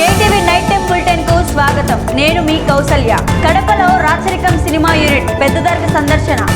KTV night time బులెటిన్కు స్వాగతం. నేను మీ కౌసల్య. కడపలో రాచరికం సినిమా యూనిట్ పెద్దదారి సందర్శన.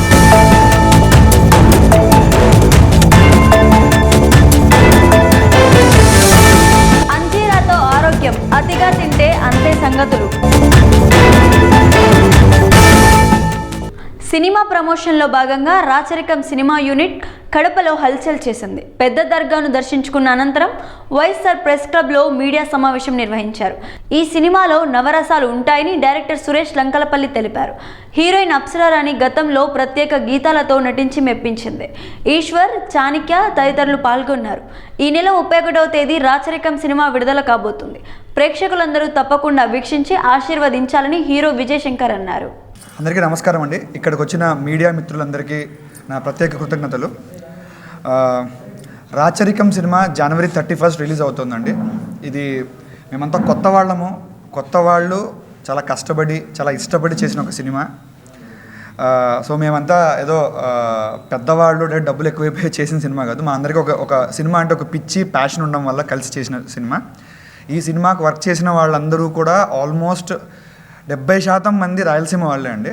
సినిమా ప్రమోషన్లో భాగంగా రాచరికం సినిమా యూనిట్ కడపలో హల్చల్ చేసింది. పెద్ద దర్గాను దర్శించుకున్న అనంతరం వైఎస్ఆర్ ప్రెస్ క్లబ్లో మీడియా సమావేశం నిర్వహించారు. ఈ సినిమాలో నవరసాలు ఉంటాయని డైరెక్టర్ సురేష్ లంకలపల్లి తెలిపారు. హీరోయిన్ అప్సరారాణి గతంలో ప్రత్యేక గీతాలతో నటించి మెప్పించింది. ఈశ్వర్ చాణిక్య తదితరులు పాల్గొన్నారు. ఈ నెల ముప్పై ఒకటవ తేదీ రాచరికం సినిమా విడుదల కాబోతుంది. ప్రేక్షకులందరూ తప్పకుండా వీక్షించి ఆశీర్వదించాలని హీరో విజయశంకర్ అన్నారు. అందరికీ నమస్కారం అండి. ఇక్కడికి వచ్చిన మీడియా మిత్రులందరికీ నా ప్రత్యేక కృతజ్ఞతలు. రాచరికం సినిమా జనవరి థర్టీ ఫస్ట్ రిలీజ్ అవుతుందండి. ఇది మేమంతా కొత్త వాళ్ళము. కొత్త వాళ్ళు చాలా కష్టపడి చాలా ఇష్టపడి చేసిన ఒక సినిమా. సో మేమంతా ఏదో పెద్దవాళ్ళు డబ్బులు ఎక్కువైపోయి చేసిన సినిమా కాదు. మా అందరికీ ఒక ఒక సినిమా అంటే ఒక పిచ్చి ప్యాషన్ ఉండడం వల్ల కలిసి చేసిన సినిమా. ఈ సినిమాకు వర్క్ చేసిన వాళ్ళందరూ కూడా ఆల్మోస్ట్ డెబ్బై శాతం మంది రాయలసీమ వాళ్ళే అండి.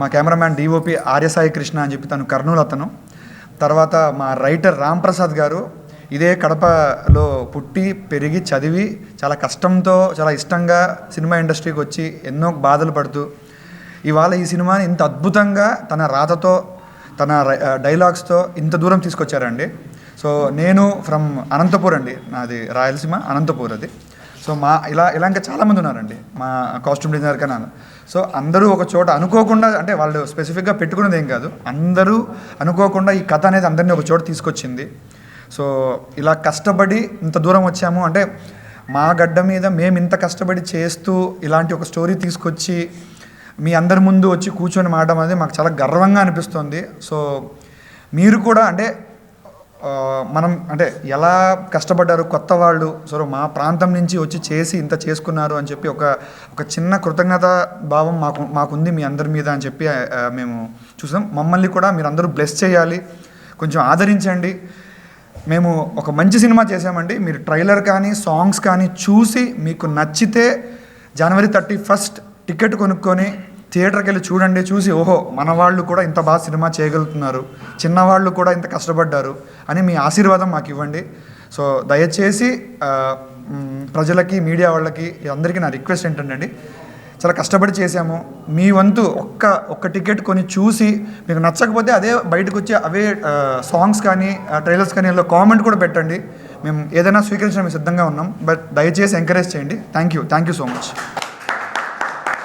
మా కెమెరామ్యాన్ డిఓపి ఆర్యసాయి కృష్ణ అని చెప్పి తను కర్నూలు అతను. తర్వాత మా రైటర్ రామ్ ప్రసాద్ గారు ఇదే కడపలో పుట్టి పెరిగి చదివి చాలా కష్టంతో చాలా ఇష్టంగా సినిమా ఇండస్ట్రీకి వచ్చి ఎన్నో బాధలు పడుతూ ఇవాళ ఈ సినిమాని ఇంత అద్భుతంగా తన రాతతో తన డైలాగ్స్తో ఇంత దూరం తీసుకొచ్చారండి. సో నేను ఫ్రమ్ అనంతపూర్ అండి. నాది రాయలసీమ అనంతపూర్ అది. సో మా ఇలా ఇలా ఇంకా చాలామంది ఉన్నారండి. మా కాస్ట్యూమ్ డిజైనర్ కన్నా సో అందరూ ఒక చోట అనుకోకుండా అంటే వాళ్ళు స్పెసిఫిక్గా పెట్టుకున్నది ఏం కాదు. అందరూ అనుకోకుండా ఈ కథ అనేది అందరినీ ఒక చోట తీసుకొచ్చింది. సో ఇలా కష్టపడి ఇంత దూరం వచ్చాము. అంటే మా గడ్డ మీద మేము ఇంత కష్టపడి చేస్తూ ఇలాంటి ఒక స్టోరీ తీసుకొచ్చి మీ అందరి ముందు వచ్చి కూర్చొని మాడడం అనేది మాకు చాలా గర్వంగా అనిపిస్తుంది. సో మీరు కూడా అంటే మనం అంటే ఎలా కష్టపడ్డారు కొత్త వాళ్ళు? సో మా ప్రాంతం నుంచి వచ్చి చేసి ఇంత చేసుకున్నారు అని చెప్పి ఒక ఒక చిన్న కృతజ్ఞత భావం మాకు మాకుంది మీ అందరి మీద అని చెప్పి మేము చూసాం మమ్మల్ని కూడా మీరు అందరూ బ్లెస్ చేయాలి. కొంచెం ఆదరించండి. మేము ఒక మంచి సినిమా చేసామండి మీరు ట్రైలర్ కానీ సాంగ్స్ కానీ చూసి మీకు నచ్చితే జనవరి థర్టీ ఫస్ట్ టికెట్ కొనుక్కొని థియేటర్కి వెళ్ళి చూడండి చూసి ఓహో మన వాళ్ళు కూడా ఇంత బాగా సినిమా చేయగలుగుతున్నారు చిన్నవాళ్ళు కూడా ఇంత కష్టపడ్డారు అని మీ ఆశీర్వాదం మాకు ఇవ్వండి. సో దయచేసి ప్రజలకి మీడియా వాళ్ళకి అందరికీ నా రిక్వెస్ట్ ఏంటంటే చాలా కష్టపడి చేసాము మీ వంతు ఒక్క ఒక్క టికెట్ కొని చూసి మీకు నచ్చకపోతే అదే బయటకు వచ్చి అవే సాంగ్స్ కానీ ట్రైలర్స్ కానీ అందులో కామెంట్ కూడా పెట్టండి. మేము ఏదైనా స్వీకరించడానికి సిద్ధంగా ఉన్నాం. బట్ దయచేసి ఎంకరేజ్ చేయండి. Thank you thank you so much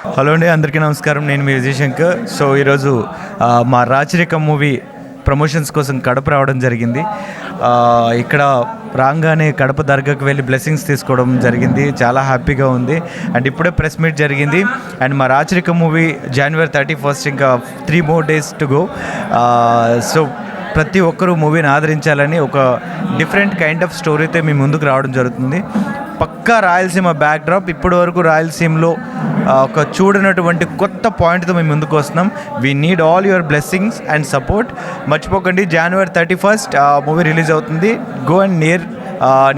hello అండి అందరికీ నమస్కారం. నేను మీ విజయశంకర్ సో ఈరోజు మా రాచరిక మూవీ ప్రమోషన్స్ కోసం కడప రావడం జరిగింది. ఇక్కడ రాగానే కడప దర్గాకి వెళ్ళి బ్లెస్సింగ్స్ తీసుకోవడం జరిగింది. చాలా హ్యాపీగా ఉంది. అండ్ ఇప్పుడే ప్రెస్ మీట్ జరిగింది. అండ్ మా రాచరిక మూవీ జనవరి థర్టీ ఫస్ట్ ఇంకా three more days to go so ప్రతి ఒక్కరూ మూవీని ఆదరించాలని ఒక డిఫరెంట్ కైండ్ ఆఫ్ స్టోరీతో మీ ముందుకు రావడం జరుగుతుంది. పక్కా రాయలసీమ బ్యాక్ డ్రాప్ ఇప్పటి వరకు రాయలసీమలో ఒక చూడనటువంటి కొత్త పాయింట్తో మేము ముందుకు వస్తున్నాం. We need all your blessings and support మర్చిపోకండి జనవరి థర్టీ ఫస్ట్ మూవీ రిలీజ్ అవుతుంది. Go and near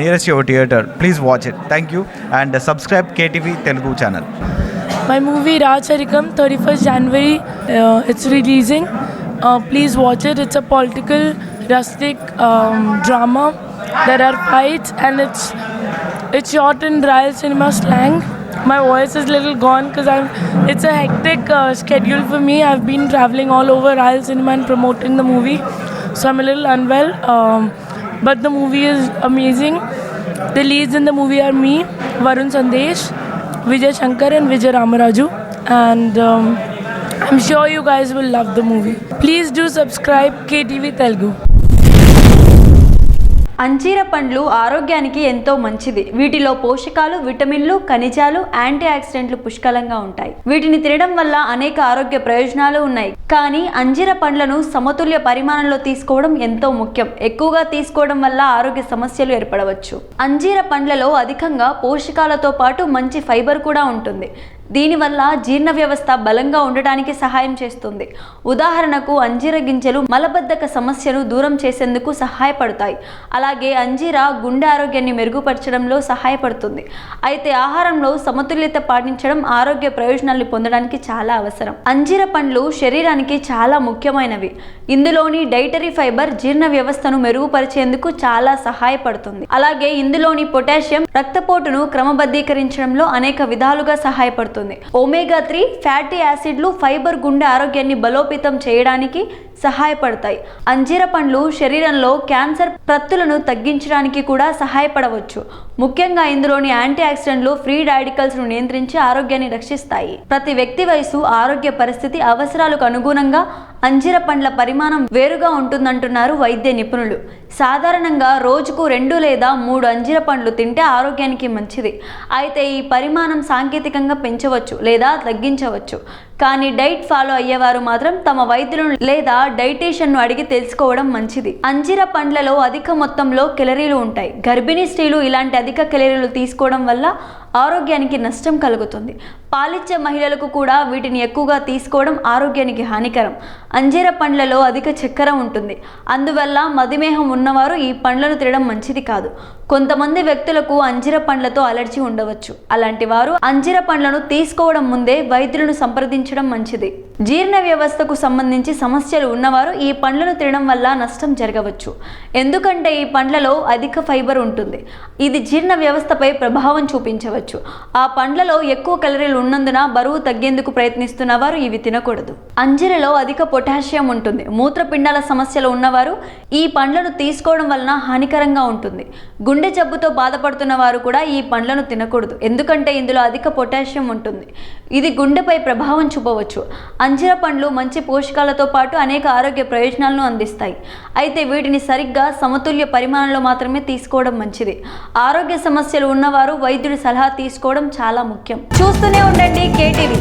nearest your theatre please watch it thank you and subscribe KTV Telugu channel My movie Racharikam, 31st January, uh, it's releasing. Uh, please watch it. It's a political, rustic um, drama. There are fights and it's it's shot in Cinema slang. My voice is little gone because I'm. It's a hectic uh, schedule for me. I've been traveling all over Royal Cinema and promoting the movie, so I'm a little unwell. Um, but the movie is amazing. The leads in the movie are me, Varun Sandesh, Vijay Shankar and Vijay Ramaraju. And um, I'm sure you guys will love the movie. Please do subscribe KTV Telugu. అంజీర పండ్లు ఆరోగ్యానికి ఎంతో మంచిది. వీటిలో పోషకాలు విటమిన్లు ఖనిజాలు anti ఆక్సిడెంట్లు పుష్కలంగా ఉంటాయి. వీటిని తినడం వల్ల అనేక ఆరోగ్య ప్రయోజనాలు ఉన్నాయి. కానీ అంజీర పండ్లను సమతుల్య పరిమాణంలో తీసుకోవడం ఎంతో ముఖ్యం. ఎక్కువగా తీసుకోవడం వల్ల ఆరోగ్య సమస్యలు ఏర్పడవచ్చు. అంజీర పండ్లలో అధికంగా పోషకాలతో పాటు మంచి ఫైబర్ కూడా ఉంటుంది. దీనివల్ల జీర్ణ వ్యవస్థ బలంగా ఉండటానికి సహాయం చేస్తుంది. ఉదాహరణకు అంజీర గింజలు మలబద్ధక సమస్యను దూరం చేసేందుకు సహాయపడతాయి. అలాగే అంజీర గుండె ఆరోగ్యాన్ని మెరుగుపరచడంలో సహాయపడుతుంది. అయితే ఆహారంలో సమతుల్యత పాటించడం ఆరోగ్య ప్రయోజనాలు పొందడానికి చాలా అవసరం. అంజీర పండ్లు శరీరానికి చాలా ముఖ్యమైనవి. ఇందులోని డైటరీ ఫైబర్ జీర్ణ వ్యవస్థను మెరుగుపరిచేందుకు చాలా సహాయపడుతుంది. అలాగే ఇందులోని పొటాషియం రక్తపోటును క్రమబద్ధీకరించడంలో అనేక విధాలుగా సహాయపడుతుంది. ఒమేగా త్రీ ఫ్యాటీ యాసిడ్లు ఫైబర్ గుండె ఆరోగ్యాన్ని బలోపేతం చేయడానికి సహాయపడతాయి. అంజీర పండ్లు శరీరంలో క్యాన్సర్ ప్రత్తులను తగ్గించడానికి కూడా సహాయపడవచ్చు. ముఖ్యంగా ఇందులోని యాంటీ ఆక్సిడెంట్లు ఫ్రీ రాడికల్స్ను నియంత్రించి ఆరోగ్యాన్ని రక్షిస్తాయి. ప్రతి వ్యక్తి వయసు ఆరోగ్య పరిస్థితి అవసరాలకు అనుగుణంగా అంజీర పండ్ల పరిమాణం వేరుగా ఉంటుందంటున్నారు వైద్య నిపుణులు. సాధారణంగా రోజుకు రెండు లేదా మూడు అంజీర పండ్లు తింటే ఆరోగ్యానికి మంచిది. అయితే ఈ పరిమాణం సాంకేతికంగా పెంచవచ్చు లేదా తగ్గించవచ్చు. కానీ డైట్ ఫాలో అయ్యేవారు మాత్రం తమ వైద్యులను లేదా డైటీషియన్ను అడిగి తెలుసుకోవడం మంచిది. అంజీర పండ్లలో అధిక మొత్తంలో కెలరీలు ఉంటాయి. గర్భిణీ స్త్రీలు ఇలాంటి అధిక కెలరీలు తీసుకోవడం వల్ల ఆరోగ్యానికి నష్టం కలుగుతుంది. పాలిచ్చే మహిళలకు కూడా వీటిని ఎక్కువగా తీసుకోవడం ఆరోగ్యానికి హానికరం. అంజీర పండ్లలో అధిక చక్కెర ఉంటుంది. అందువల్ల మధుమేహం ఉన్నవారు ఈ పండ్లను తినడం మంచిది కాదు. కొంతమంది వ్యక్తులకు అంజీర పండ్లతో అలర్జీ ఉండవచ్చు. అలాంటి వారు అంజీర పండ్లను తీసుకోవడం ముందే వైద్యులను సంప్రదించడం మంచిది. జీర్ణ వ్యవస్థకు సంబంధించి సమస్యలు ఉన్నవారు ఈ పండ్లను తినడం వల్ల నష్టం జరగవచ్చు. ఎందుకంటే ఈ పండ్లలో అధిక ఫైబర్ ఉంటుంది. ఇది జీర్ణ వ్యవస్థపై ప్రభావం చూపించవచ్చు. ఆ పండ్లలో ఎక్కువ కలరీలు ఉన్నందున బరువు తగ్గేందుకు ప్రయత్నిస్తున్న వారు ఇవి తినకూడదు. అంజీరలో అధిక పొటాషియం ఉంటుంది. మూత్రపిండాల సమస్యలు ఉన్నవారు ఈ పండ్లను తీసుకోవడం వలన హానికరంగా ఉంటుంది. గుండె జబ్బుతో బాధపడుతున్న వారు కూడా ఈ పండ్లను తినకూడదు. ఎందుకంటే ఇందులో అధిక పొటాషియం ఉంటుంది. ఇది గుండెపై ప్రభావం చూపవచ్చు. అంజీర పండ్లు మంచి పోషకాలతో పాటు అనేక ఆరోగ్య ప్రయోజనాలను అందిస్తాయి. అయితే వీటిని సరిగ్గా సమతుల్య పరిమాణంలో మాత్రమే తీసుకోవడం మంచిది. ఆరోగ్య సమస్యలు ఉన్నవారు వైద్యుడి సలహా తీసుకోవడం చాలా ముఖ్యం. చూస్తూనే ఉండండి కేటీవీ.